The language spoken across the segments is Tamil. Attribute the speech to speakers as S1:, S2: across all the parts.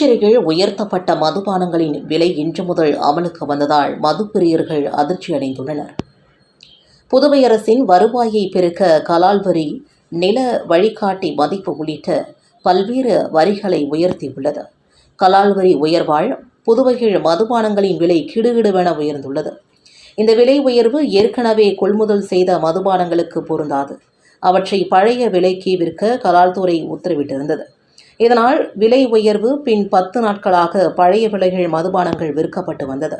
S1: புதுச்சேரியில் உயர்த்தப்பட்ட மதுபானங்களின் விலை இன்று முதல் அமலுக்கு வந்ததால் மதுப்பிரியர்கள் அதிர்ச்சியடைந்துள்ளனர். புதுவை அரசின் வருவாயை பெருக்க கலால் வரி நில வழிகாட்டி மதிப்பு உள்ளிட்ட பல்வேறு வரிகளை உயர்த்தியுள்ளது. கலால் வரி உயர்வால் புதுவையில் மதுபானங்களின் விலை கிடுகிடுவென உயர்ந்துள்ளது. இந்த விலை உயர்வு ஏற்கனவே கொள்முதல் செய்த மதுபானங்களுக்கு பொருந்தாது. அவற்றை பழைய விலைக்கு விற்க கலால்துறை உத்தரவிட்டிருந்தது. இதனால் விலை உயர்வு பின் பத்து நாட்களாக பழைய விலைகள் மதுபானங்கள் விற்கப்பட்டு வந்தது.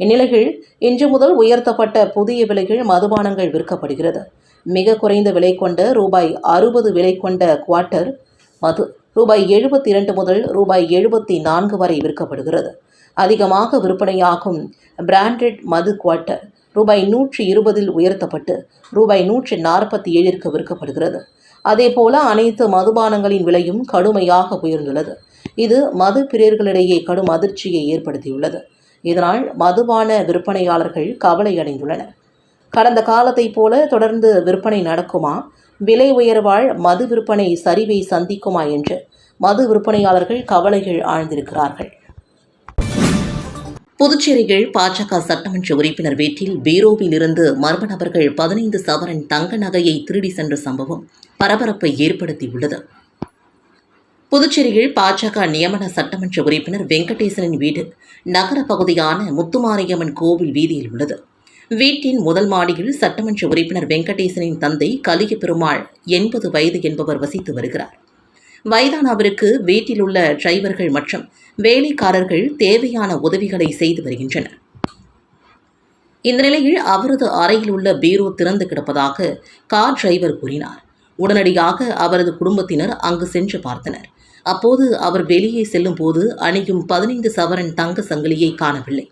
S1: இந்நிலையில் இன்று முதல் உயர்த்தப்பட்ட புதிய விலைகள் மதுபானங்கள் விற்கப்படுகிறது. மிக குறைந்த விலை கொண்ட ரூபாய் அறுபது விலை கொண்ட குவார்ட்டர் மது ரூபாய் எழுபத்தி இரண்டு முதல் ரூபாய் எழுபத்தி நான்கு வரை விற்கப்படுகிறது. அதிகமாக விற்பனையாகும் பிராண்டட் மது குவார்ட்டர் ரூபாய் நூற்றி இருபதில் உயர்த்தப்பட்டு ரூபாய் நூற்றி நாற்பத்தி ஏழிற்கு விற்கப்படுகிறது. அதேபோல அனைத்து மதுபானங்களின் விலையும் கடுமையாக உயர்ந்துள்ளது. இது மது பிரியர்களிடையே கடும் அதிர்ச்சியை ஏற்படுத்தியுள்ளது. இதனால் மதுபான விற்பனையாளர்கள் கவலையடைந்துள்ளனர். கடந்த காலத்தைப் போல தொடர்ந்து விற்பனை நடக்குமா? விலை உயர்வால் மது விற்பனை சரிவை சந்திக்குமா என்று மது விற்பனையாளர்கள் கவலைகள் ஆழ்ந்திருக்கிறார்கள். புதுச்சேரியில் பாஜக சட்டமன்ற உறுப்பினர் வீட்டில் பீரோவில் இருந்து மர்ம நபர்கள் பதினைந்து சவரன் தங்க நகையை திருடி சென்ற சம்பவம் பரபரப்பை ஏற்படுத்தியுள்ளது. புதுச்சேரியில் பாஜக நியமன சட்டமன்ற உறுப்பினர் வெங்கடேசனின் வீடு நகர பகுதியான முத்துமாரியம்மன் கோவில் வீதியில் உள்ளது. வீட்டின் முதல் மாடியில் சட்டமன்ற உறுப்பினர் வெங்கடேசனின் தந்தை கலிய பெருமாள் எண்பது வயது என்பவர் வசித்து வருகிறார். வயதானவருக்கு வீட்டில் உள்ள டிரைவர்கள் மற்றும் வேலைக்காரர்கள் தேவையான உதவிகளை செய்து வருகின்றனர். இந்த நிலையில் அவரது அறையில் உள்ள பீரோ திறந்து கிடப்பதாக கார் டிரைவர் கூறினார். உடனடியாக அவரது குடும்பத்தினர் அங்கு சென்று பார்த்தனர். அப்போது அவர் வெளியே செல்லும் போது அணியும் பதினைந்து சவரன் தங்க சங்கிலியை காணவில்லை.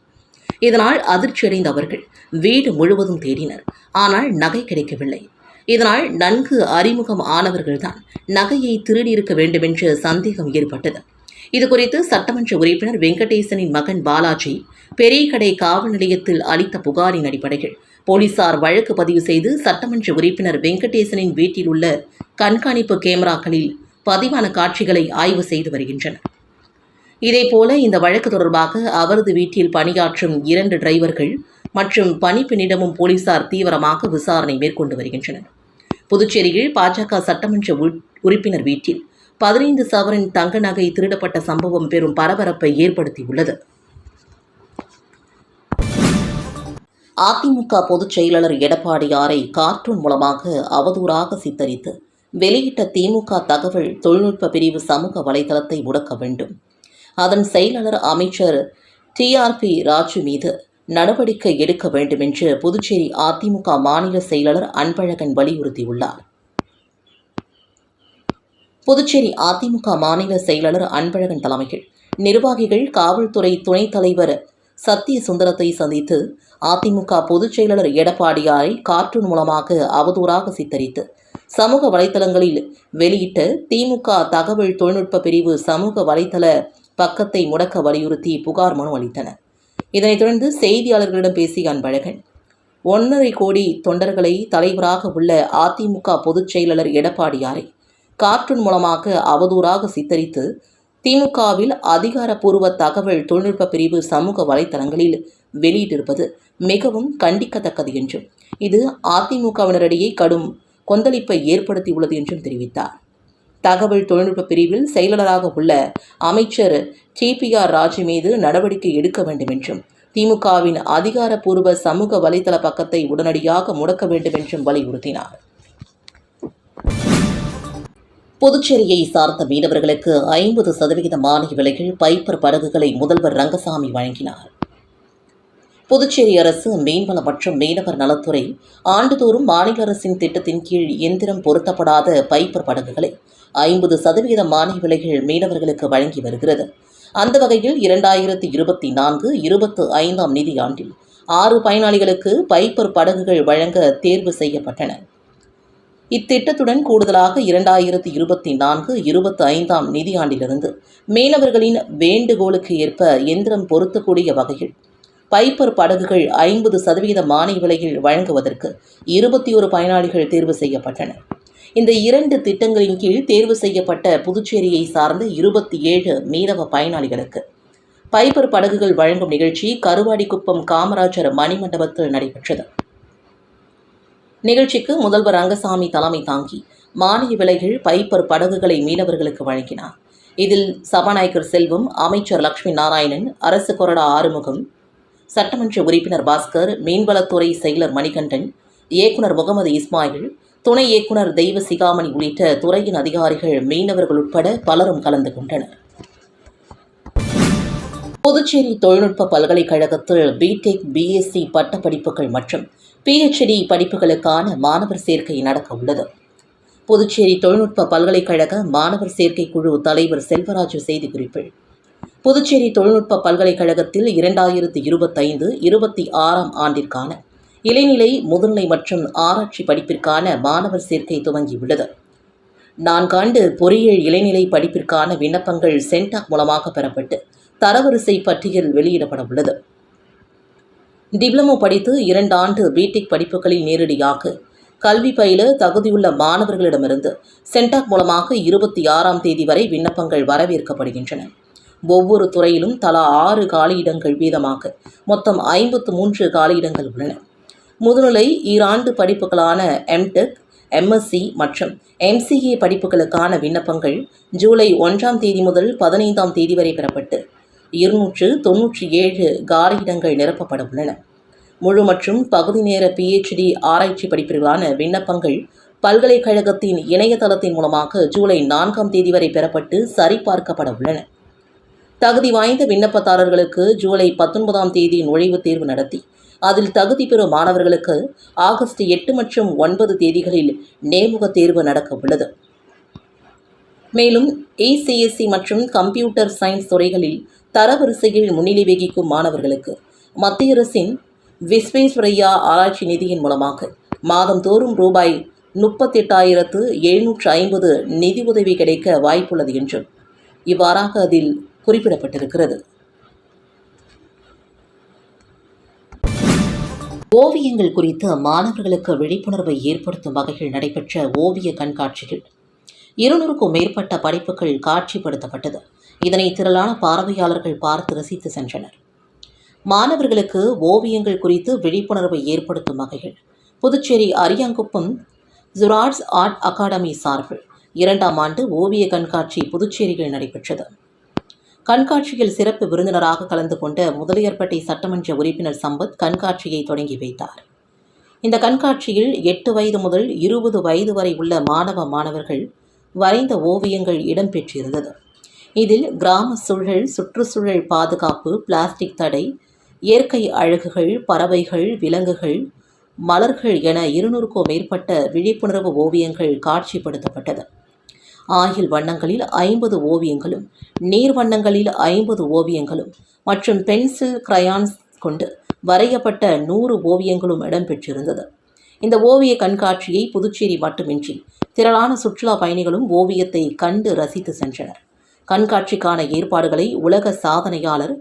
S1: இதனால் அதிர்ச்சியடைந்த அவர்கள் வீடு முழுவதும் தேடினர். ஆனால் நகை கிடைக்கவில்லை. இதனால் நன்கு அறிமுகம் ஆனவர்கள்தான் நகையை திருடியிருக்க வேண்டுமென்று சந்தேகம் ஏற்பட்டது. இதுகுறித்து சட்டமன்ற உறுப்பினர் வெங்கடேசனின் மகன் பாலாஜி பெரியகடை காவல் நிலையத்தில் அளித்த புகாரின் அடிப்படையில் போலீசார் வழக்கு பதிவு செய்து சட்டமன்ற உறுப்பினர் வெங்கடேசனின் வீட்டில் உள்ள கண்காணிப்பு கேமராக்களில் பதிவான காட்சிகளை ஆய்வு செய்து வருகின்றனர். இதேபோல இந்த வழக்கு தொடர்பாக அவரது வீட்டில் பணியாற்றும் இரண்டு டிரைவர்கள் மற்றும் பணிப்பெண்ணிடமும் போலீசார் தீவிரமாக விசாரணை மேற்கொண்டு வருகின்றனர். புதுச்சேரியில் பாஜக சட்டமன்ற உறுப்பினர் வீட்டில் பதினைந்து சவரின் தங்க நகை திருடப்பட்ட சம்பவம் பெரும் பரபரப்பை ஏற்படுத்தியுள்ளது. அதிமுக பொதுச் செயலாளர் எடப்பாடியாரை கார்ட்டூன் மூலமாக அவதூறாக சித்தரித்து வெளியிட்ட திமுக தகவல் தொழில்நுட்ப பிரிவு சமூக வலைதளத்தை முடக்க வேண்டும். அதன் செயலாளர் அமைச்சர் டிஆர்பி ராஜு மீது நடவடிக்கை எடுக்க வேண்டும் என்று புதுச்சேரி அதிமுக மாநில செயலாளர் அன்பழகன் வலியுறுத்தியுள்ளார். புதுச்சேரி அதிமுக மாநில செயலாளர் அன்பழகன் தலைமையில் நிர்வாகிகள் காவல்துறை துணைத் தலைவர் சத்திய சுந்தரத்தை சந்தித்து அதிமுக பொதுச் செயலாளர் எடப்பாடியாரை கார்ட்டூன் மூலமாக அவதூறாக சித்தரித்து சமூக வலைதளங்களில் வெளியிட்ட திமுக தகவல் தொழில்நுட்ப பிரிவு சமூக வலைதள பக்கத்தை முடக்க வலியுறுத்தி புகார் மனு அளித்தனர். இதனைத் தொடர்ந்து செய்தியாளர்களிடம் பேசிய அன்பழகன் ஒன்றரை கோடி தொண்டர்களை தலைவராக உள்ள அதிமுக பொதுச் செயலாளர் எடப்பாடியாரை கார்ட்டூன் மூலமாக அவதூறாக சித்தரித்து திமுகவில் அதிகாரப்பூர்வ தகவல் தொழில்நுட்ப பிரிவு சமூக வலைத்தளங்களில் வெளியிட்டிருப்பது மிகவும் கண்டிக்கத்தக்கது என்றும் இது அதிமுகவினரிடையே கடும் கொந்தளிப்பை ஏற்படுத்தியுள்ளது என்றும் தெரிவித்தார். தகவல் தொழில்நுட்ப பிரிவில் செயலாளராக உள்ள அமைச்சர் டிபிஆர் ராஜு மீது நடவடிக்கை எடுக்க வேண்டும் என்றும் திமுகவின் அதிகாரப்பூர்வ சமூக வலைதள பக்கத்தை உடனடியாக முடக்க வேண்டும் என்றும் வலியுறுத்தினார். புதுச்சேரியை சார்ந்த மீனவர்களுக்கு ஐம்பது சதவிகித மானிய விலையில் பைப்பர் படகுகளை முதல்வர் ரங்கசாமி வழங்கினார். புதுச்சேரி அரசு மீன்வளம் மற்றும் மீனவர் நலத்துறை ஆண்டுதோறும் மாநில அரசின் திட்டத்தின் கீழ் எந்திரம் பொருத்தப்படாத பைப்பர் படகுகளை ஐம்பது சதவீத மானிய விலைகள் மீனவர்களுக்கு வழங்கி வருகிறது. அந்த வகையில் இரண்டாயிரத்தி இருபத்தி நான்கு இருபத்து ஐந்தாம் நிதியாண்டில் ஆறு பயனாளிகளுக்கு பைப்பர் படகுகள் வழங்க தேர்வு செய்யப்பட்டன. இத்திட்டத்துடன் கூடுதலாக இரண்டாயிரத்தி இருபத்தி நான்கு இருபத்தி ஐந்தாம் நிதியாண்டிலிருந்து மீனவர்களின் வேண்டுகோளுக்கு ஏற்ப எந்திரம் பொருத்தக்கூடிய வகையில் பைப்பர் படகுகள் ஐம்பது சதவீத மானிய விலையில் வழங்குவதற்கு இருபத்தி ஒரு பயனாளிகள் தேர்வு செய்யப்பட்டனர். இந்த இரண்டு திட்டங்களின் கீழ் தேர்வு செய்யப்பட்ட புதுச்சேரியை சார்ந்த இருபத்தி ஏழு மீனவ பயனாளிகளுக்கு பைபர் படகுகள் வழங்கும் நிகழ்ச்சி கருவாடிக்குப்பம் காமராஜர் மணிமண்டபத்தில் நடைபெற்றது. நிகழ்ச்சிக்கு முதல்வர் ரங்கசாமி தலைமை தாங்கி மானிய விலைகள் பைப்பர் படகுகளை மீனவர்களுக்கு வழங்கினார். இதில் சபாநாயகர் செல்வம் அமைச்சர் லட்சுமி நாராயணன் அரசு கொறடா ஆறுமுகம் சட்டமன்ற உறுப்பினர் பாஸ்கர் மீன்வளத்துறை செயலர் மணிகண்டன் இயக்குனர் முகமது இஸ்மாயில் துணை இயக்குனர் தெய்வ சிகாமணி உள்ளிட்ட துறையின் அதிகாரிகள் மீனவர்கள் உட்பட பலரும் கலந்து கொண்டனர். புதுச்சேரி தொழில்நுட்ப பல்கலைக்கழகத்தில் பிடெக் பிஎஸ்சி பட்டப்படிப்புகள் மற்றும் பிஹெச்டி படிப்புகளுக்கான மாணவர் சேர்க்கை நடக்க உள்ளது. புதுச்சேரி தொழில்நுட்ப பல்கலைக்கழக மாணவர் சேர்க்கை குழு தலைவர் செல்வராஜு செய்திக்குறிப்பில் புதுச்சேரி தொழில்நுட்ப பல்கலைக்கழகத்தில் இரண்டாயிரத்தி இருபத்தைந்து இருபத்தி ஆறாம் ஆண்டிற்கான இளைநிலை முதுநிலை மற்றும் ஆராய்ச்சி படிப்பிற்கான மாணவர் சேர்க்கை துவங்கியுள்ளது. நான்காண்டு பொறியியல் இளைநிலை படிப்பிற்கான விண்ணப்பங்கள் சென்டாக் மூலமாக பெறப்பட்டு தரவரிசை பட்டியல் வெளியிடப்பட உள்ளது டிப்ளமோ படித்து இரண்டு ஆண்டு பிடெக் படிப்புகளில் நேரடியாக கல்வி பயில தகுதியுள்ள மாணவர்களிடமிருந்து சென்டாக் மூலமாக இருபத்தி ஆறாம் தேதி வரை விண்ணப்பங்கள் வரவேற்கப்படுகின்றன. ஒவ்வொரு துறையிலும் தலா ஆறு காலியிடங்கள் வீதமாக மொத்தம் ஐம்பத்து மூன்று காலியிடங்கள் உள்ளன. முதுநிலை ஈராண்டு படிப்புகளான எம்டெக் எம்எஸ்சி மற்றும் எம்சிஏ படிப்புகளுக்கான விண்ணப்பங்கள் ஜூலை ஒன்றாம் தேதி முதல் பதினைந்தாம் தேதி வரை பெறப்பட்டு இருநூற்று தொன்னூற்றி ஏழு காலியிடங்கள் நிரப்பப்பட உள்ளன. முழு மற்றும் பகுதி நேர பிஹெச்டி ஆராய்ச்சி படிப்பிற்கான விண்ணப்பங்கள் பல்கலைக்கழகத்தின் இணையதளத்தின் மூலமாக ஜூலை நான்காம் தேதி வரை பெறப்பட்டு சரிபார்க்கப்பட உள்ளன. தகுதி வாய்ந்த விண்ணப்பதாரர்களுக்கு ஜூலை பத்தொன்பதாம் தேதி நுழைவுத் தேர்வு நடத்தி அதில் தகுதி பெறும் மாணவர்களுக்கு ஆகஸ்ட் எட்டு மற்றும் ஒன்பது தேதிகளில் நேமுக தேர்வு நடக்க உள்ளது மேலும் ஏசிஎஸ்சி மற்றும் கம்ப்யூட்டர் சயின்ஸ் துறைகளில் தரவரிசையில் முன்னிலை வகிக்கும் மாணவர்களுக்கு மத்திய அரசின் விஸ்வேஸ்வரையா ஆராய்ச்சி நிதியின் மூலமாக மாதந்தோறும் ரூபாய் முப்பத்தெட்டாயிரத்து எழுநூற்று ஐம்பது நிதி உதவி கிடைக்க வாய்ப்புள்ளது என்றும் இவ்வாறாக அதில் குறிப்பிடப்பட்டிருக்கிறது. ஓவியங்கள் குறித்து மாணவர்களுக்கு விழிப்புணர்வை ஏற்படுத்தும் வகையில் நடைபெற்ற ஓவிய கண்காட்சிகள் இருநூறுக்கும் மேற்பட்ட படைப்புகள் காட்சிப்படுத்தப்பட்டது. இதனை திரளான பார்வையாளர்கள் பார்த்து ரசித்து சென்றனர். மாணவர்களுக்கு ஓவியங்கள் குறித்து விழிப்புணர்வை ஏற்படுத்தும் வகையில் புதுச்சேரி அரியாங்குப்பம் ஜுராட்ஸ் ஆர்ட் அகாடமி சார்பில் இரண்டாம் ஆண்டு ஓவிய கண்காட்சி புதுச்சேரியில் நடைபெற்றது. கண்காட்சியில் சிறப்பு விருந்தினராக கலந்து கொண்ட முதலியார்பேட்டை சட்டமன்ற உறுப்பினர் சம்பத் கண்காட்சியை தொடங்கி வைத்தார். இந்த கண்காட்சியில் எட்டு வயது முதல் இருபது வயது வரை உள்ள மாணவ மாணவர்கள் வரைந்த ஓவியங்கள் இடம்பெற்றிருந்தது. இதில் கிராம சூழல் சுற்றுச்சூழல் பாதுகாப்பு பிளாஸ்டிக் தடை இயற்கை அழகுகள் பறவைகள் விலங்குகள் மலர்கள் என இருநூறுக்கும் மேற்பட்ட விழிப்புணர்வு ஓவியங்கள் காட்சிப்படுத்தப்பட்டது. ஆயில் வண்ணங்களில் ஐம்பது ஓவியங்களும் நீர் வண்ணங்களில் ஐம்பது ஓவியங்களும் மற்றும் பென்சில் கிரையான்ஸ் கொண்டு வரையப்பட்ட நூறு ஓவியங்களும் இடம்பெற்றிருந்தது. இந்த ஓவிய கண்காட்சியை புதுச்சேரி மட்டுமின்றி திரளான சுற்றுலா பயணிகளும் ஓவியத்தை கண்டு ரசித்து சென்றனர். கண்காட்சிக்கான ஏற்பாடுகளை உலக சாதனையாளர்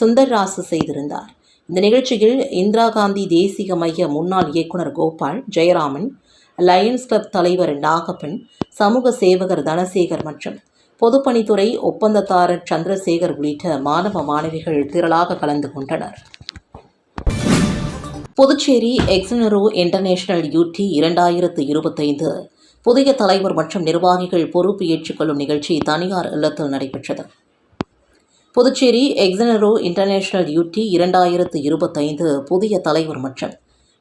S1: சுந்தர்ராசு செய்திருந்தார். இந்த நிகழ்ச்சியில் இந்திரா காந்தி தேசிய மைய முன்னாள் இயக்குனர் கோபால் ஜெயராமன் லயன்ஸ் கிளப் தலைவர் நாகப்பன் சமூக சேவகர் தனசேகர் மற்றும் பொதுப்பணித்துறை ஒப்பந்ததாரர் சந்திரசேகர் உள்ளிட்ட மாணவ மாணவிகள் திரளாக கலந்து கொண்டனர். புதுச்சேரி எக்ஸனரோ இன்டர்நேஷனல் யூடி இரண்டாயிரத்து இருபத்தைந்து புதிய தலைவர் மற்றும் நிர்வாகிகள் பொறுப்பு ஏற்றுக்கொள்ளும் நிகழ்ச்சி தனியார் இல்லத்தில் நடைபெற்றது. புதுச்சேரி எக்ஸனரோ இன்டர்நேஷனல் யூடி இரண்டாயிரத்து இருபத்தைந்து புதிய தலைவர் மற்றும்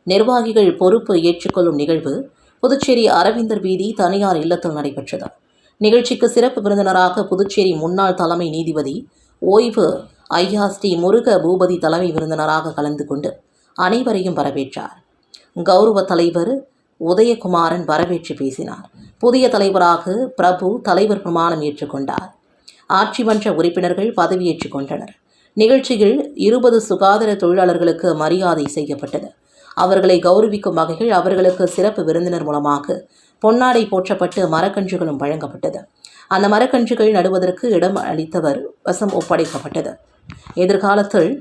S1: நிர்வாகிகள் பொறுப்பு ஏற்றுக்கொள்ளும் நிகழ்வு புதுச்சேரி அரவிந்தர் வீதி தனியார் இல்லத்தில் நடைபெற்றது. நிகழ்ச்சிக்கு சிறப்பு விருந்தினராக புதுச்சேரி முன்னாள் தலைமை நீதிபதி ஓய்வு ஐயா ஸ்ரீ முருக பூபதி தலைமை விருந்தினராக கலந்து கொண்டு அனைவரையும் வரவேற்றார். கௌரவ தலைவர் உதயகுமாரன் வரவேற்று பேசினார். புதிய தலைவராக பிரபு தலைவர் பிரமாணம் ஏற்றுக்கொண்டார். ஆட்சி மன்ற உறுப்பினர்கள் பதவியேற்றுக் கொண்டனர். நிகழ்ச்சியில் இருபது சுகாதார தொழிலாளர்களுக்கு மரியாதை செய்யப்பட்டது. அவர்களை கௌரவிக்கும் வகையில் அவர்களுக்கு சிறப்பு விருந்தினர் மூலமாக பொன்னாடை போற்றப்பட்டு மரக்கன்றுகளும் வழங்கப்பட்டது. அந்த மரக்கன்றுகள் நடுவதற்கு இடம் அளித்தவர் வசம் ஒப்படைக்கப்பட்டது. எதிர்காலத்தில்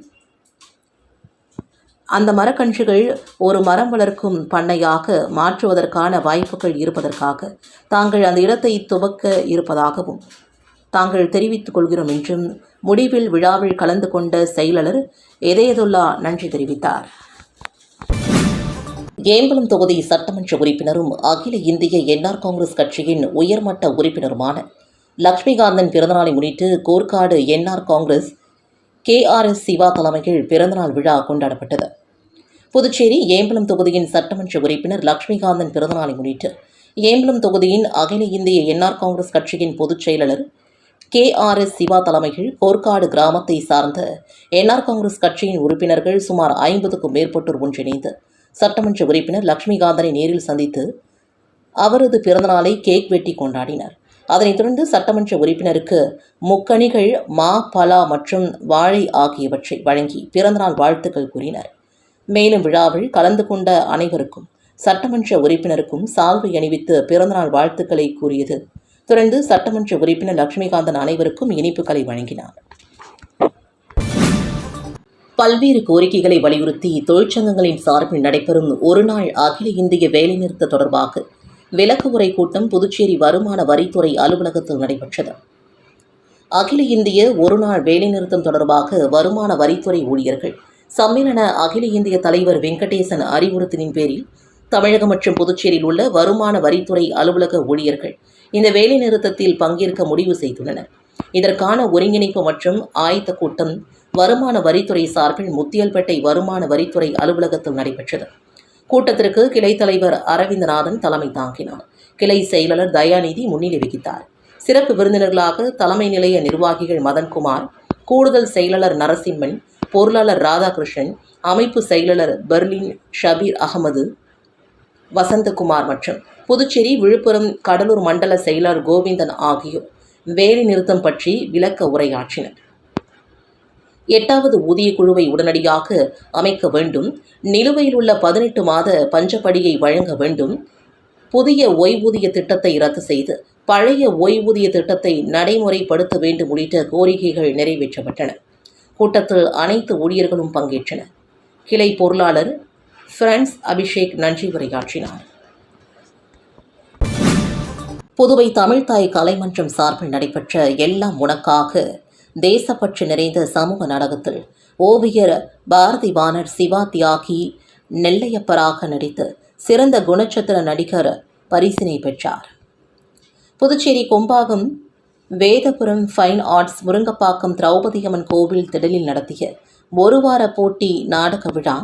S1: அந்த மரக்கன்றுகள் ஒரு மரம் வளர்க்கும் பண்ணையாக மாற்றுவதற்கான வாய்ப்புகள் இருப்பதற்காக தாங்கள் அந்த இடத்தை துவக்க இருப்பதாகவும் தாங்கள் தெரிவித்துக் கொள்கிறோம் என்றும் முடிவில் விழாவில் கலந்து கொண்ட செயலாளர் எதயதுல்லா நன்றி தெரிவித்தார். ஏம்பலம் தொகுதி சட்டமன்ற உறுப்பினரும் அகில இந்திய என்ஆர் காங்கிரஸ் கட்சியின் உயர்மட்ட உறுப்பினருமான லக்ஷ்மிகாந்தன் பிறந்தநாளை முன்னிட்டு Korkadu NR Congress KRS Siva தலைமையில் பிறந்தநாள் விழா கொண்டாடப்பட்டது. புதுச்சேரி ஏம்பலம் தொகுதியின் சட்டமன்ற உறுப்பினர் லக்ஷ்மிகாந்தன் பிறந்தநாளை முன்னிட்டு ஏம்பலம் தொகுதியின் அகில இந்திய என்ஆர் காங்கிரஸ் கட்சியின் பொதுச் செயலாளர் கே ஆர் எஸ் சிவா தலைமையில் கோர்க்காடு கிராமத்தை சார்ந்த என்ஆர் காங்கிரஸ் கட்சியின் உறுப்பினர்கள் சுமார் ஐம்பதுக்கும் மேற்பட்டோர் ஒன்றிணைந்து சட்டமன்ற உறுப்பினர் லட்சுமிகாந்தனை நேரில் சந்தித்து அவரது பிறந்தநாளை கேக் வெட்டி கொண்டாடினர். அதனைத் தொடர்ந்து சட்டமன்ற உறுப்பினருக்கு முக்கணிகள் மா பலா மற்றும் வாழை ஆகியவற்றை வழங்கி பிறந்தநாள் வாழ்த்துக்கள் கூறினர். மேலும் விழாவில் கலந்து கொண்ட அனைவருக்கும் சட்டமன்ற உறுப்பினருக்கும் சால்வை அணிவித்து பிறந்தநாள் வாழ்த்துக்களை கூறியது தொடர்ந்து சட்டமன்ற உறுப்பினர் லட்சுமிகாந்தன் அனைவருக்கும் இனிப்புகளை வழங்கினார். பல்வேறு கோரிக்கைகளை வலியுறுத்தி தொழிற்சங்கங்களின் சார்பில் நடைபெறும் ஒருநாள் அகில இந்திய வேலைநிறுத்த தொடர்பாக விளக்கு உரை கூட்டம் புதுச்சேரி வருமான வரித்துறை அலுவலகத்தில் நடைபெற்றது. அகில இந்திய ஒருநாள் வேலைநிறுத்தம் தொடர்பாக வருமான வரித்துறை ஊழியர்கள் சம்மேளன அகில இந்திய தலைவர் வெங்கடேசன் அறிவுறுத்தலின் பேரில் தமிழகம் மற்றும் புதுச்சேரியில் உள்ள வருமான வரித்துறை அலுவலக ஊழியர்கள் இந்த வேலைநிறுத்தத்தில் பங்கேற்க முடிவு செய்துள்ளனர். இதற்கான ஒருங்கிணைப்பு மற்றும் ஆயத்த கூட்டம் வருமான வரித்துறை சார்பில் முத்தியல்பேட்டை வருமான வரித்துறை அலுவலகத்தில் நடைபெற்றது. கூட்டத்திற்கு கிளை தலைவர் அரவிந்தநாதன் தலைமை தாங்கினார். கிளை செயலாளர் தயாநிதி முன்னிலை வகித்தார். சிறப்பு விருந்தினர்களாக தலைமை நிலைய நிர்வாகிகள் மதன்குமார் கூடுதல் செயலாளர் நரசிம்மன் பொருளாளர் ராதாகிருஷ்ணன் அமைப்பு செயலாளர் பெர்லின் ஷபீர் அகமது வசந்தகுமார் மற்றும் புதுச்சேரி விழுப்புரம் கடலூர் மண்டல செயலர் கோவிந்தன் ஆகியோர் வேலை நிறுத்தம் பற்றி விளக்க உரையாற்றினர். எட்டாவது ஊதிய குழுவை உடனடியாக அமைக்க வேண்டும். நிலுவையில் உள்ள பதினெட்டு மாத பஞ்சப்படியை வழங்க வேண்டும். புதிய ஓய்வூதிய திட்டத்தை ரத்து செய்து பழைய ஓய்வூதிய திட்டத்தை நடைமுறைப்படுத்த வேண்டும் உள்ளிட்ட கோரிக்கைகள் நிறைவேற்றப்பட்டன. கூட்டத்தில் அனைத்து ஊழியர்களும் பங்கேற்றனர். கிளை பொருளாளர் பிரான்ஸ் அபிஷேக் நன்றி உரையாற்றினார். புதுவை தமிழ்தாய் கலைமன்றம் சார்பில் நடைபெற்ற எல்லாம் உனக்காக தேசப்பற்று நிறைந்த சமூக நாடகத்தில் ஓவியர் பாரதி வாணர் சிவா தியாகி நெல்லையப்பராக நடித்து சிறந்த குணச்சித்திர நடிகர் பரிசினை பெற்றார். புதுச்சேரி கொம்பாகம் வேதபுரம் ஃபைன் ஆர்ட்ஸ் முருங்கப்பாக்கம் திரௌபதியம்மன் கோவில் திடலில் நடத்திய ஒரு வார போட்டி நாடக விழா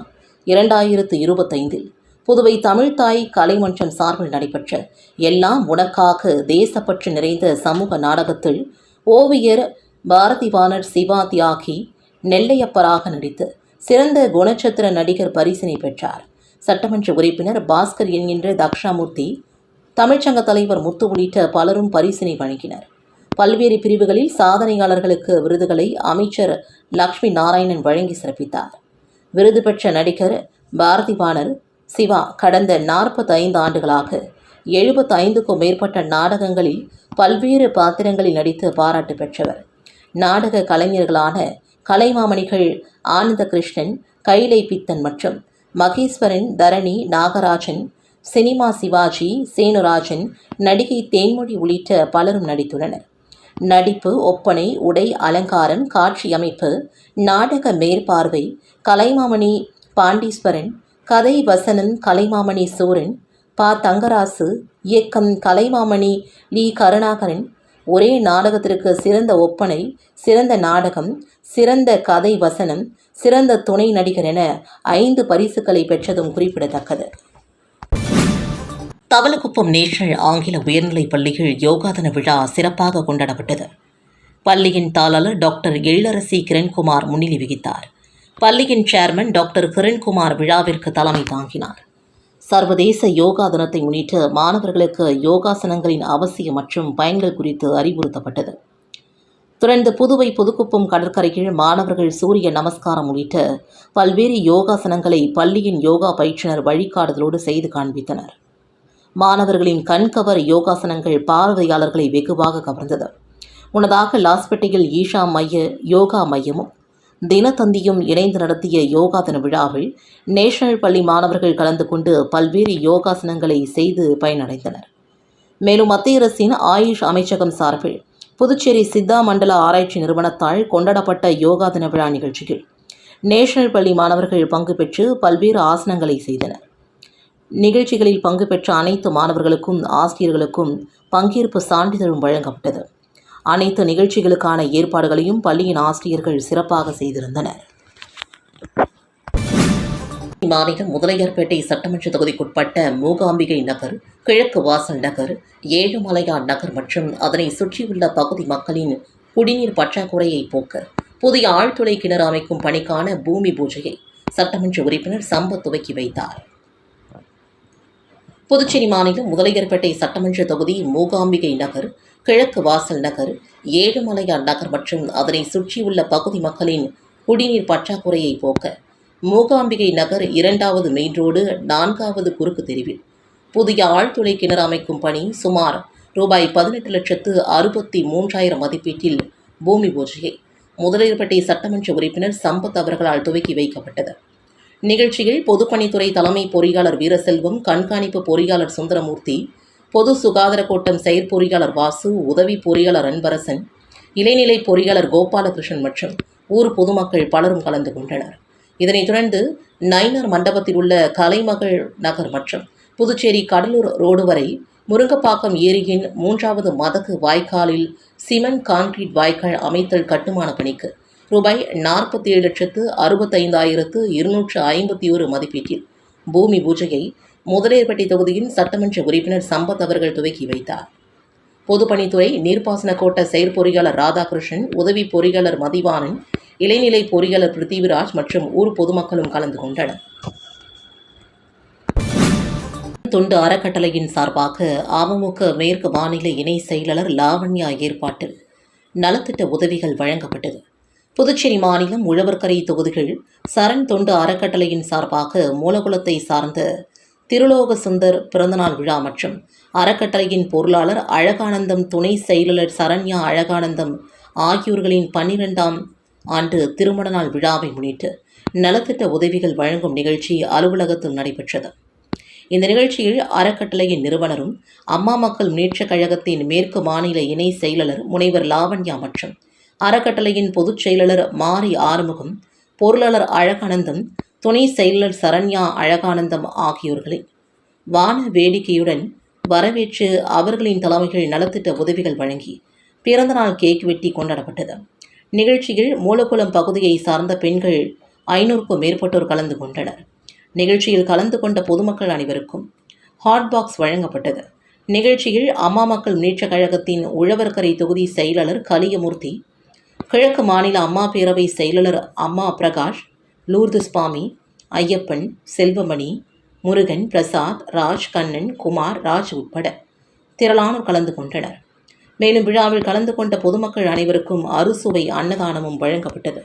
S1: இரண்டாயிரத்து இருபத்தைந்தில் புதுவை தமிழ்தாய் கலைமன்றம் சார்பில் நடைபெற்ற எல்லாம் உனக்காக தேசப்பற்று நிறைந்த சமூக நாடகத்தில் ஓவியர் பாரதிபாணர் சிவா தியாகி நெல்லையப்பராக நடித்து சிறந்த குணச்சத்திர நடிகர் பரிசினை பெற்றார். சட்டமன்ற உறுப்பினர் பாஸ்கர் என்கின்ற தக்ஷாமூர்த்தி தமிழ்ச்சங்க தலைவர் முத்து உள்ளிட்ட பலரும் பரிசினை வழங்கினர். பல்வேறு பிரிவுகளில் சாதனையாளர்களுக்கு விருதுகளை அமைச்சர் லக்ஷ்மி நாராயணன் வழங்கி சிறப்பித்தார். விருது பெற்ற நடிகர் பாரதிபாணர் சிவா கடந்த நாற்பத்தைந்து ஆண்டுகளாக எழுபத்தைந்துக்கும் மேற்பட்ட நாடகங்களில் பல்வேறு பாத்திரங்களில் நடித்து பாராட்டு பெற்றவர். நாடக கலைஞர்களான கலைமாமணிகள் ஆனந்த கிருஷ்ணன் கைலை பித்தன் மற்றும் மகேஸ்வரன் தரணி நாகராஜன் சினிமா சிவாஜி சேனுராஜன் நடிகை தேன்மொழி உள்ளிட்ட பலரும் நடித்துள்ளனர். நடிப்பு ஒப்பனை உடை அலங்காரம் காட்சி அமைப்பு நாடக மேற்பார்வை கலைமாமணி பாண்டீஸ்வரன் கதை வசனம் கலைமாமணி சூரன் பா. தங்கராசு இயக்கம் கலைமாமணி லீ கருணாகரன் ஒரே நாடகத்திற்கு சிறந்த ஒப்பனை சிறந்த நாடகம் சிறந்த கதை வசனம் சிறந்த துணை நடிகர் என ஐந்து பரிசுகளை பெற்றதும் குறிப்பிடத்தக்கது. தவளக்குப்பம் நேஷனல் ஆங்கில உயர்நிலைப் பள்ளியில் யோகாதன விழா சிறப்பாக கொண்டாடப்பட்டது. பள்ளியின் தாளர் டாக்டர் எழிலரசி கிரண்குமார் முன்னிலை வகித்தார். பள்ளியின் சேர்மன் டாக்டர் கிரண்குமார் விழாவிற்கு தலைமை தாங்கினார். சர்வதேச யோகா தினத்தை முன்னிட்டு மாணவர்களுக்கு யோகாசனங்களின் அவசியம் மற்றும் பயன்கள் குறித்து அறிவுறுத்தப்பட்டது. தொடர்ந்து புதுவை புதுக்குப்பம் கடற்கரையில் மாணவர்கள் சூரிய நமஸ்காரம் உள்ளிட்ட பல்வேறு யோகாசனங்களை பள்ளியின் யோகா பயிற்றுனர் வழிகாட்டுதலோடு செய்து காண்பித்தனர். மாணவர்களின் கண்கவர் யோகாசனங்கள் பார்வையாளர்களை வெகுவாக கவர்ந்தது. முன்னதாக லாஸ்பேட்டையில் ஈஷா மைய யோகா மையமும் தினத்தந்தியும் இணைந்து நடத்திய யோகா தின விழாவில் நேஷனல் பள்ளி மாணவர்கள் கலந்து கொண்டு பல்வேறு யோகாசனங்களை செய்து பயனடைந்தனர். மேலும் மத்திய அரசின் ஆயுஷ் அமைச்சகம் சார்பில் புதுச்சேரி சித்தா மண்டல ஆராய்ச்சி நிறுவனத்தால் கொண்டாடப்பட்ட யோகா தின விழா நிகழ்ச்சியில் நேஷனல் பள்ளி மாணவர்கள் பங்கு பெற்று பல்வேறு ஆசனங்களை செய்தனர். நிகழ்ச்சிகளில் பங்கு பெற்ற அனைத்து மாணவர்களுக்கும் ஆசிரியர்களுக்கும் பங்கேற்பு சான்றிதழும் வழங்கப்பட்டது. அனைத்து நிகழ்ச்சிகளுக்கான ஏற்பாடுகளையும் பள்ளியின் ஆசிரியர்கள் சிறப்பாக செய்திருந்தனர். மாநிலம் முதலியார்பேட்டை சட்டமன்ற தொகுதிக்குட்பட்ட மூகாம்பிகை நகர் கிழக்கு வாசல் நகர் ஏழுமலையான் நகர் மற்றும் அதனை சுற்றியுள்ள பகுதி மக்களின் குடிநீர் பற்றாக்குறையை போக்க புதிய ஆழ்துளை கிணறு அமைக்கும் பணிக்கான பூமி பூஜையை சட்டமன்ற உறுப்பினர் சம்பத் துவக்கி வைத்தார். புதுச்சேரி மாநிலம் முதலியார்பேட்டை சட்டமன்ற தொகுதி மூகாம்பிகை நகர் கிழக்கு வாசல் நகர் ஏழுமலையான் நகர் மற்றும் அதனை சுற்றியுள்ள பகுதி மக்களின் குடிநீர் பற்றாக்குறையை போக்க மூகாம்பிகை நகர் இரண்டாவது மெயின் ரோடு நான்காவது குறுக்கு தெருவில். புதிய ஆழ்துளை கிணறு அமைக்கும் பணி சுமார் ரூபாய் பதினெட்டு லட்சத்து அறுபத்தி மூன்றாயிரம் மதிப்பீட்டில் பூமி பூஜையை முதலியர்பேட்டை சட்டமன்ற உறுப்பினர் சம்பத் அவர்களால் துவக்கி வைக்கப்பட்டது. நிகழ்ச்சியில் பொதுப்பணித்துறை தலைமை பொறியாளர் வீரசெல்வம் கண்காணிப்பு பொறியாளர் சுந்தரமூர்த்தி பொது சுகாதார கூட்டம் செயற்பொறியாளர் வாசு உதவி பொறியாளர் அன்பரசன் இளைநிலை பொறியாளர் கோபாலகிருஷ்ணன் மற்றும் ஊர் பொதுமக்கள் பலரும் கலந்து கொண்டனர். இதனைத் தொடர்ந்து நைனார் மண்டபத்தில் உள்ள கலைமகள் நகர் மற்றும் புதுச்சேரி கடலூர் ரோடு வரை முருங்கப்பாக்கம் ஏரியின் மூன்றாவது மதகு வாய்க்காலில் சிமெண்ட் கான்கிரீட் வாய்க்கால் அமைத்தல் கட்டுமான பணிக்கு ரூபாய் நாற்பத்தி ஏழு லட்சத்து அறுபத்தைந்தாயிரத்து இருநூற்று ஐம்பத்தி ஒரு மதிப்பீட்டில் பூமி பூஜையை முதலியர்பட்டி தொகுதியின் சட்டமன்ற உறுப்பினர் சம்பத் அவர்கள் துவக்கி வைத்தார். பொதுப்பணித்துறை நீர்ப்பாசன கோட்ட செயற்பொறியாளர் ராதாகிருஷ்ணன் உதவி பொறியாளர் மதிவானன் இளைநிலை பொறியாளர் பிருத்திவிராஜ் மற்றும் ஊர் பொதுமக்களும் கலந்து கொண்டனர். தொண்டு அறக்கட்டளையின் சார்பாக அமமுக மேற்கு மாநில இணை செயலாளர் லாவண்யா ஏற்பாட்டில் நலத்திட்ட உதவிகள் வழங்கப்பட்டது. புதுச்சேரி மாநிலம் உழவர்கரை தொகுதிகள் சரண் தொண்டு அறக்கட்டளையின் சார்பாக மூலகுலத்தை சார்ந்த திருலோக சுந்தர் பிறந்தநாள் விழா மற்றும் அறக்கட்டளையின் பொருளாளர் அழகானந்தம் துணை செயலாளர் சரண்யா அழகானந்தம் ஆகியோர்களின் பன்னிரெண்டாம் ஆண்டு திருமண நாள் விழாவை முன்னிட்டு நலத்திட்ட உதவிகள் வழங்கும் நிகழ்ச்சி அலுவலகத்தில் நடைபெற்றது. இந்த நிகழ்ச்சியில் அறக்கட்டளையின் நிறுவனரும் அம்மா மக்கள் முன்னேற்றக் கழகத்தின் மேற்கு மாநில இணை செயலாளர் முனைவர் லாவண்யா மற்றும் அறக்கட்டளையின் பொதுச் செயலாளர் மாரி ஆறுமுகம் பொருளாளர் அழகானந்தம் துணை செயலர் சரண்யா அழகானந்தம் ஆகியோர்களை வான வேடிக்கையுடன் வரவேற்று அவர்களின் தலைமைகள் நலத்திட்ட உதவிகள் வழங்கி பிறந்தநாள் கேக் வெட்டி கொண்டாடப்பட்டது. நிகழ்ச்சியில் மூலக்குளம் பகுதியை சார்ந்த பெண்கள் ஐநூறுக்கும் மேற்பட்டோர் கலந்து கொண்டனர். நிகழ்ச்சியில் கலந்து கொண்ட பொதுமக்கள் அனைவருக்கும் ஹாட் பாக்ஸ் வழங்கப்பட்டது. நிகழ்ச்சியில் அம்மா மக்கள் முன்னேற்றக் கழகத்தின் உழவர்கரை தொகுதி செயலாளர் கலியமூர்த்தி கிழக்கு மாநில அம்மா பேரவை செயலாளர் அம்மா பிரகாஷ் லூர்து சுவாமி ஐயப்பன் செல்வமணி முருகன் பிரசாத் ராஜ் கண்ணன் குமார் ராஜ் உட்பட திரளானோர் கலந்து கொண்டனர். மேலும் விழாவில் கலந்து கொண்ட பொதுமக்கள் அனைவருக்கும் அறுசுவை அன்னதானமும் வழங்கப்பட்டது.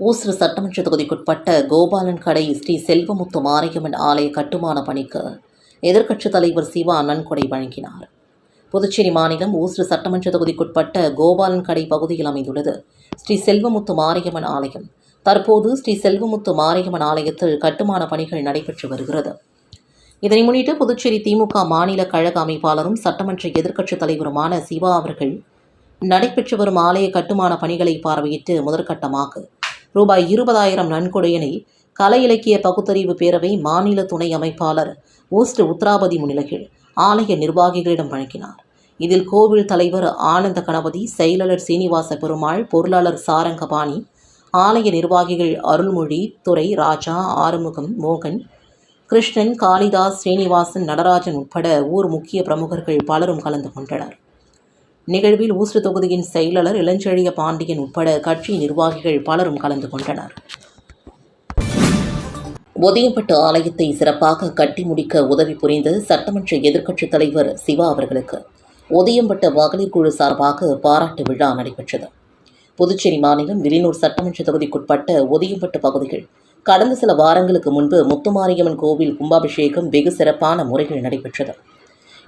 S1: ஊசூர் சட்டமன்ற தொகுதிக்குட்பட்ட கோபாலன் கடை ஸ்ரீ செல்வமுத்து மாரியம்மன் ஆலய கட்டுமான பணிக்கு எதிர்க்கட்சித் தலைவர் சிவா நன்கொடை வழங்கினார். புதுச்சேரி மாநிலம் ஊசூர் சட்டமன்ற தொகுதிக்குட்பட்ட கோபாலன் கடை பகுதியில் அமைந்துள்ளது. ஸ்ரீ செல்வமுத்து மாரியம்மன் ஆலயம். தற்போது ஸ்ரீ செல்வமுத்து மாரியம்மன் ஆலயத்தில் கட்டுமான பணிகள் நடைபெற்று வருகிறது. இதனை முன்னிட்டு புதுச்சேரி திமுக மாநில கழக அமைப்பாளரும் சட்டமன்ற எதிர்க்கட்சித் தலைவருமான சிவா அவர்கள் நடைபெற்று வரும் ஆலய கட்டுமான பணிகளை பார்வையிட்டு முதற்கட்டமாக ரூபாய் இருபதாயிரம் நன்கொடையினை கலை இலக்கிய பகுத்தறிவு பேரவை மாநில துணை அமைப்பாளர் ஓஸ்ட் உத்ராபதி முன்னிலையில் ஆலய நிர்வாகிகளிடம் வழங்கினார். இதில் கோவில் தலைவர் ஆனந்த கணபதி செயலாளர் சீனிவாச பெருமாள் பொருளாளர் சாரங்கபாணி ஆலய நிர்வாகிகள் அருள்மொழி துறை ராஜா ஆறுமுகம் மோகன் கிருஷ்ணன் காளிதாஸ் ஸ்ரீனிவாசன் நடராஜன் உட்பட ஊர் முக்கிய பிரமுகர்கள் பலரும் கலந்து கொண்டனர். நிகழ்வில் ஊசு தொகுதியின் செயலாளர் இளஞ்செழிய பாண்டியன் உட்பட கட்சி நிர்வாகிகள் பலரும் கலந்து கொண்டனர். ஒதியம்பட்டு ஆலயத்தை சிறப்பாக கட்டி முடிக்க உதவி புரிந்த சட்டமன்ற எதிர்க்கட்சித் தலைவர் சிவா அவர்களுக்கு உதயம்பட்ட மகளிர் குழு சார்பாக பாராட்டு விழா நடைபெற்றது. புதுச்சேரி மாநிலம் வில்லியனூர் சட்டமன்ற தொகுதிக்குட்பட்ட உதயம்பட்டு பகுதிகள் கடந்த சில வாரங்களுக்கு முன்பு முத்துமாரியம்மன் கோவில் கும்பாபிஷேகம் வெகு சிறப்பான முறையில் நடைபெற்றது.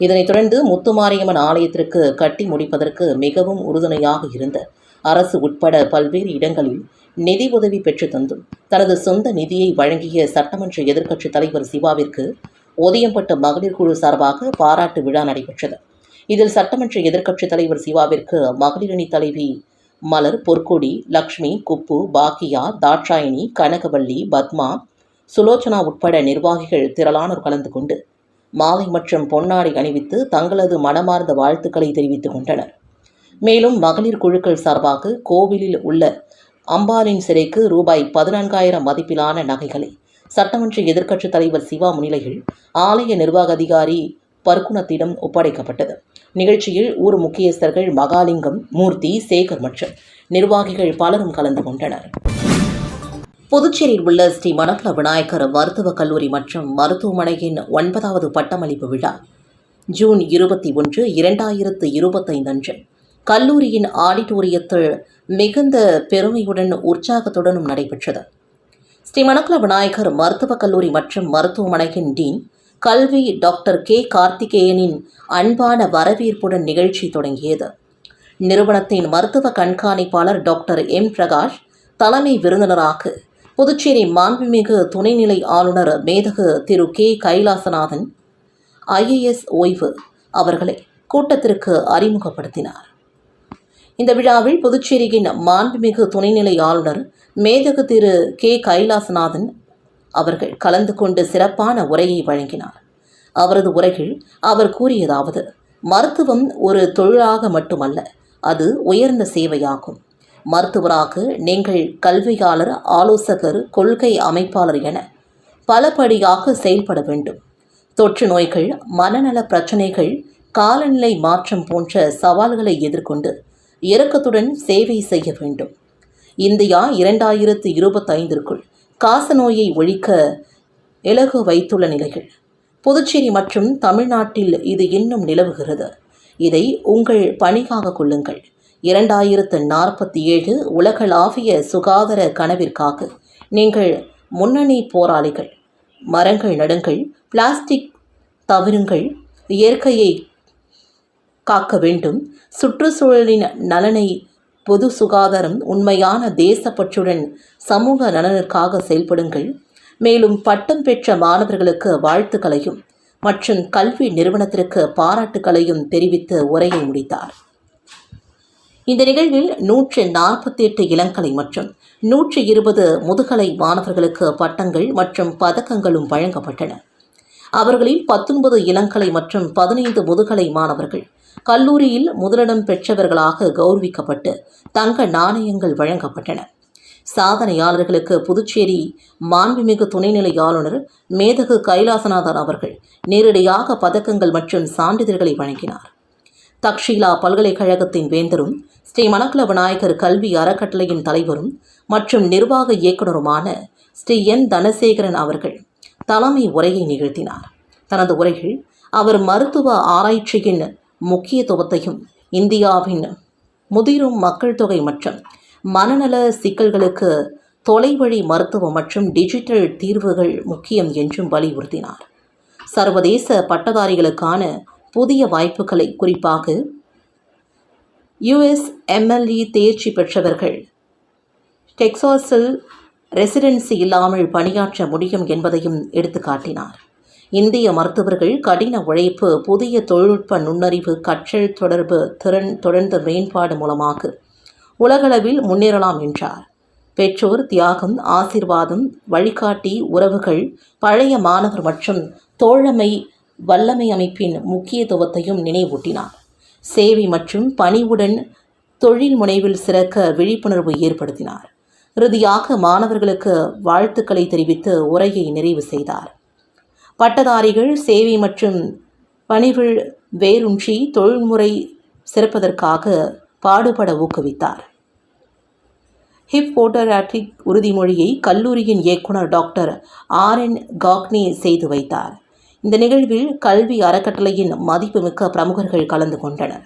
S1: இதனைத் தொடர்ந்து முத்துமாரியம்மன் ஆலயத்திற்கு கட்டி முடிப்பதற்கு மிகவும் உறுதுணையாக இருந்த அரசு உட்பட பல்வேறு இடங்களில் நிதி உதவி பெற்று தந்தும் தனது சொந்த நிதியை வழங்கிய சட்டமன்ற எதிர்க்கட்சித் தலைவர் சிவாவிற்கு ஒதியம்பட்ட மகளிர் குழு சார்பாக பாராட்டு விழா நடைபெற்றது. இதில் சட்டமன்ற எதிர்க்கட்சித் தலைவர் சிவாவிற்கு மகளிரணி தலைவி மலர் பொற்கொடி லக்ஷ்மி குப்பு பாக்கியா தாட்சாயணி கனகவல்லி பத்மா சுலோச்சனா உட்பட நிர்வாகிகள் திரளானோர் கலந்து கொண்டு மாலை மற்றும் பொன்னாடை அணிவித்து தங்களது மனமார்ந்த வாழ்த்துக்களை தெரிவித்துக் கொண்டனர். மேலும் மகளிர் குழுக்கள் சார்பாக கோவிலில் உள்ள அம்பாளின் சிலைக்கு ரூபாய் பதினான்காயிரம் மதிப்பிலான நகைகளை சட்டமன்ற எதிர்க்கட்சித் தலைவர் சிவா முன்னிலையில் ஆலய நிர்வாக அதிகாரி பர்குணத்திடம் ஒப்படைக்கப்பட்டது. நிகழ்ச்சியில் ஊர் முக்கியஸ்தர்கள் மகாலிங்கம் மூர்த்தி சேகர் மற்றும் நிர்வாகிகள் பலரும் கலந்து கொண்டனர். புதுச்சேரியில் உள்ள ஸ்ரீ மணக்குள விநாயகர் மருத்துவக் கல்லூரி மற்றும் மருத்துவமனையின் ஒன்பதாவது பட்டமளிப்பு விழா ஜூன் இருபத்தி ஒன்று இரண்டாயிரத்து இருபத்தைந்து அன்று. கல்லூரியின் ஆடிட்டோரியத்தில் மிகுந்த பெருமையுடன் உற்சாகத்துடனும் நடைபெற்றது. ஸ்ரீ மணக்கல விநாயகர் மருத்துவக் கல்லூரி மற்றும் மருத்துவமனையின் டீன் கல்வி டாக்டர் கே. கார்த்திகேயனின் அன்பான வரவேற்புடன் நிகழ்ச்சி தொடங்கியது. நிறுவனத்தின் மருத்துவ கண்காணிப்பாளர் டாக்டர் எம். பிரகாஷ் தலைமை விருந்தினராக புதுச்சேரி மாண்புமிகு துணைநிலை ஆளுநர் மேதகு திரு கே. கைலாசநாதன் ஐஏஎஸ் ஓய்வு அவர்களை கூட்டத்திற்கு அறிமுகப்படுத்தினார். இந்த விழாவில் புதுச்சேரியின் மாண்புமிகு துணைநிலை ஆளுநர் மேதகு திரு கே. கைலாசநாதன் அவர்கள் கலந்து கொண்டு சிறப்பான உரையை வழங்கினார். அவரது உரையில் அவர் கூறியதாவது மருத்துவம் ஒரு தொழிலாக மட்டுமல்ல அது உயர்ந்த சேவையாகும். மருத்துவராக நீங்கள் கல்வியாளர் ஆலோசகர் கொள்கை அமைப்பாளர் என பலபடியாக செயல்பட வேண்டும். தொற்று நோய்கள் மனநல பிரச்சனைகள் காலநிலை மாற்றம் போன்ற சவால்களை எதிர்கொண்டு இறக்கத்துடன் சேவை செய்ய வேண்டும். இந்தியா இரண்டாயிரத்து இருபத்தைந்திற்குள் காசநோயை ஒழிக்க இலகு வைத்துள்ள நிலைகள். புதுச்சேரி மற்றும் தமிழ்நாட்டில் இது இன்னும் நிலவுகிறது. இதை உங்கள் பணிக்காக கொள்ளுங்கள். இரண்டாயிரத்து நாற்பத்தி ஏழு உலகளாவிய சுகாதார கனவிற்காக நீங்கள் முன்னணி போராளிகள். மரங்கள் நடுங்கள் பிளாஸ்டிக் தவிருங்கள் இயற்கையை காக்க வேண்டும். சுற்றுச்சூழலின் நலனை பொது சுகாதாரம் உண்மையான தேசப்பற்றுடன் சமூக நலனுக்காக செயல்படுங்கள். மேலும் பட்டம் பெற்ற மாணவர்களுக்கு வாழ்த்துக்களையும் மற்றும் கல்வி நிறுவனத்திற்கு பாராட்டுக்களையும் தெரிவித்து உரையை முடித்தார். இந்த நிகழ்வில் நூற்று நாற்பத்தி எட்டு இளங்கலை மற்றும் நூற்றி இருபது முதுகலை மாணவர்களுக்கு பட்டங்கள் மற்றும் பதக்கங்களும் வழங்கப்பட்டன. அவர்களில் பத்தொன்பது இளங்கலை மற்றும் பதினைந்து முதுகலை மாணவர்கள் கல்லூரியில் முதலிடம் பெற்றவர்களாக கௌரவிக்கப்பட்டு தங்க நாணயங்கள் வழங்கப்பட்டன. சாதனையாளர்களுக்கு புதுச்சேரி மாண்புமிகு துணைநிலை ஆளுநர் மேதகு கைலாசநாதன் அவர்கள் நேரடியாக பதக்கங்கள் மற்றும் சான்றிதழ்களை வழங்கினார். தக்ஷீலா பல்கலைக்கழகத்தின் வேந்தரும் ஸ்ரீ மணக்கல விநாயகர் கல்வி அறக்கட்டளையின் தலைவரும் மற்றும் நிர்வாக இயக்குனருமான ஸ்ரீ என். தனசேகரன் அவர்கள் தலைமை உரையை நிகழ்த்தினார். தனது உரையில் அவர் மருத்துவ ஆராய்ச்சியின் முக்கியத்துவத்தையும் இந்தியாவின் முதிரும் மக்கள் தொகை மற்றும் மனநல சிக்கல்களுக்கு தொலைவழி மருத்துவம் மற்றும் டிஜிட்டல் தீர்வுகள் முக்கியம் என்றும் வலியுறுத்தினார். சர்வதேச பட்டதாரிகளுக்கான புதிய வாய்ப்புகளை குறிப்பாக யுஎஸ் எம்எல்இ தேர்ச்சி பெற்றவர்கள் டெக்சாஸில் ரெசிடென்சி இல்லாமல் பணியாற்ற முடியும் என்பதையும் எடுத்துக்காட்டினார். இந்திய மருத்துவர்கள் கடின உழைப்பு புதிய தொழில்நுட்ப நுண்ணறிவு கற்றல் தொடர்பு திறன் தொடர்ந்த மேம்பாடு மூலமாக உலகளவில் முன்னேறலாம் என்றார். பெற்றோர் தியாகம் ஆசிர்வாதம் வழிகாட்டி உறவுகள் பழைய மாணவர் மற்றும் தோழமை வல்லமை அமைப்பின் முக்கியத்துவத்தையும் நினைவூட்டினார். சேவை மற்றும் பணிவுடன் தொழில் முனைவில் சிறக்க விழிப்புணர்வு ஏற்படுத்தினார். இறுதியாக மாணவர்களுக்கு வாழ்த்துக்களை தெரிவித்து உரையை நிறைவு செய்தார். பட்டதாரிகள் சேவை மற்றும் பணிகள் வேரூன்றி தொழில்முறை சிறப்பதற்காக பாடுபட ஊக்குவித்தார். ஹிப் போட்டராட்ரிக் உறுதிமொழியை கல்லூரியின் இயக்குனர் டாக்டர் ஆர் என் காக்னி செய்து வைத்தார். இந்த நிகழ்வில் கல்வி அறக்கட்டளையின் மதிப்புமிக்க பிரமுகர்கள் கலந்து கொண்டனர்.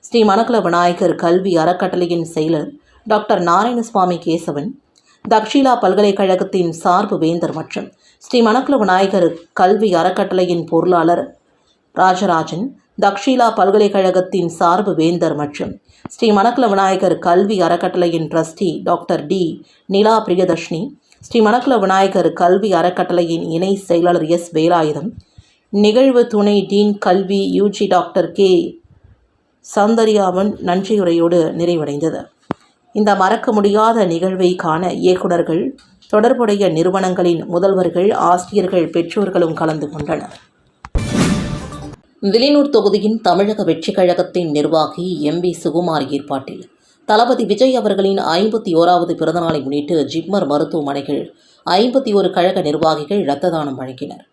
S1: ஸ்ரீ மணக்குள விநாயகர் கல்வி அறக்கட்டளையின் செயலர் டாக்டர் நாராயணசுவாமி கேசவன் தக்ஷிலா பல்கலைக்கழகத்தின் சார்பு வேந்தர் மற்றும் ஸ்ரீ மணக்குள விநாயகர் கல்வி அறக்கட்டளையின் பொருளாளர் ராஜராஜன் தக்ஷிலா பல்கலைக்கழகத்தின் சார்பு வேந்தர் மற்றும் ஸ்ரீ மணக்குல விநாயகர் கல்வி அறக்கட்டளையின் trustee doctor D Nila Priyadharshini Sri Manakula Vinayagar கல்வி அறக்கட்டளையின் இணை செயலாளர் எஸ் வேலாயுதம் நிகழ்வு துணை டீன் கல்வி யூஜி டாக்டர் கே சௌந்தர்யாவன் நன்றியுரையோடு நிறைவடைந்தது. இந்த மறக்க முடியாத நிகழ்வை காண இயக்குநர்கள் தொடர்புடைய நிறுவனங்களின் முதல்வர்கள் ஆசிரியர்கள் பெற்றோர்களும் கலந்து கொண்டனர். விலினூர் தொகுதியின் தமிழக வெற்றிக் கழகத்தின் நிர்வாகி எம் பி சுகுமார் ஏற்பாட்டில் தளபதி விஜய் அவர்களின் ஐம்பத்தி ஓராவது பிறந்தநாளை முன்னிட்டு ஜிப்மர் மருத்துவமனைகள் ஐம்பத்தி ஒரு கழக நிர்வாகிகள் இரத்த தானம் வழங்கினர்.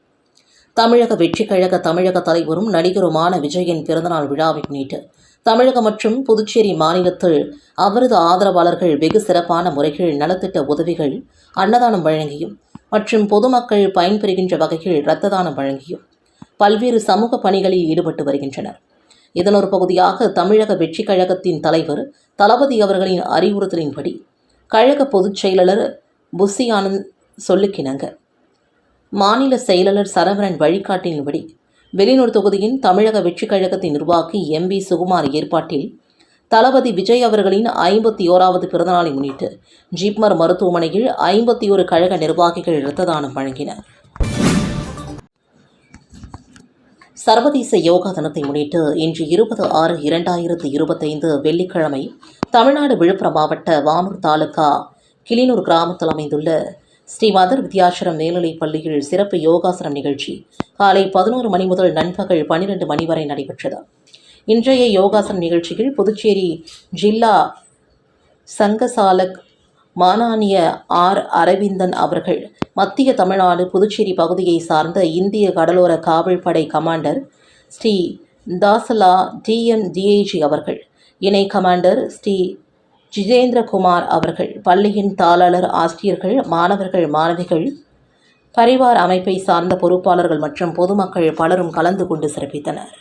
S1: தமிழக வெற்றிக் கழக தமிழக தலைவரும் நடிகருமான விஜயின் பிறந்தநாள் விழாவை முன்னிட்டு தமிழகம் மற்றும் புதுச்சேரி மாநிலத்தில் அவரது ஆதரவாளர்கள் வெகு சிறப்பான முறைகள் நலத்திட்ட உதவிகள் அன்னதானம் வழங்கியும் மற்றும் பொதுமக்கள் பயன்பெறுகின்ற வகையில் இரத்த தானம் வழங்கியும் பல்வேறு சமூக பணிகளில் ஈடுபட்டு வருகின்றனர். இதன் ஒரு பகுதியாக தமிழக வெற்றிக் கழகத்தின் தலைவர் தளபதி அவர்களின் அறிவுறுத்தலின்படி கழக பொதுச் செயலாளர் புசி ஆனந்த் சொல்லுக்கிணங்க. மாநில செயலாளர் சரவணன் வழிகாட்டின்படி வெளியூர் தொகுதியின் தமிழக வெற்றிக் கழகத்தின் நிர்வாகி எம்பி சுகுமார் ஏற்பாட்டில் தளபதி விஜய் அவர்களின் ஐம்பத்தி ஓராவது பிறந்தநாளை முன்னிட்டு ஜிப்மர் மருத்துவமனையில் ஐம்பத்தி ஒரு கழக நிர்வாகிகள் இரத்த தானம் வழங்கினர். சர்வதேச யோகா தினத்தை முன்னிட்டு இன்று இருபது ஆறு இரண்டாயிரத்து இருபத்தைந்து வெள்ளிக்கிழமை தமிழ்நாடு விழுப்புரம் மாவட்ட வானூர் தாலுகா கிளினூர் கிராமத்தில் அமைந்துள்ள ஸ்ரீ மதர் வித்யாசிரம் மேல்நிலைப் பள்ளியில் சிறப்பு யோகாசனம் நிகழ்ச்சி காலை பதினோரு மணி முதல் நண்பகல் பன்னிரண்டு மணி வரை நடைபெற்றது. இன்றைய யோகாசன நிகழ்ச்சியில் புதுச்சேரி ஜில்லா சங்கசாலக் மானானிய ஆர். அரவிந்தன் அவர்கள் மத்திய தமிழ்நாடு புதுச்சேரி பகுதியை சார்ந்த இந்திய கடலோர காவல் படை commander Sri Dasala TM DIG அவர்கள் இணை கமாண்டர் ஸ்ரீ ஜிதேந்திரகுமார் அவர்கள் பள்ளியின் தாளாளர் ஆசிரியர்கள் மாணவர்கள் மாணவிகள் பரிவார் அமைப்பை சார்ந்த பொறுப்பாளர்கள் மற்றும் பொதுமக்கள் பலரும் கலந்து கொண்டு சிறப்பித்தனர்.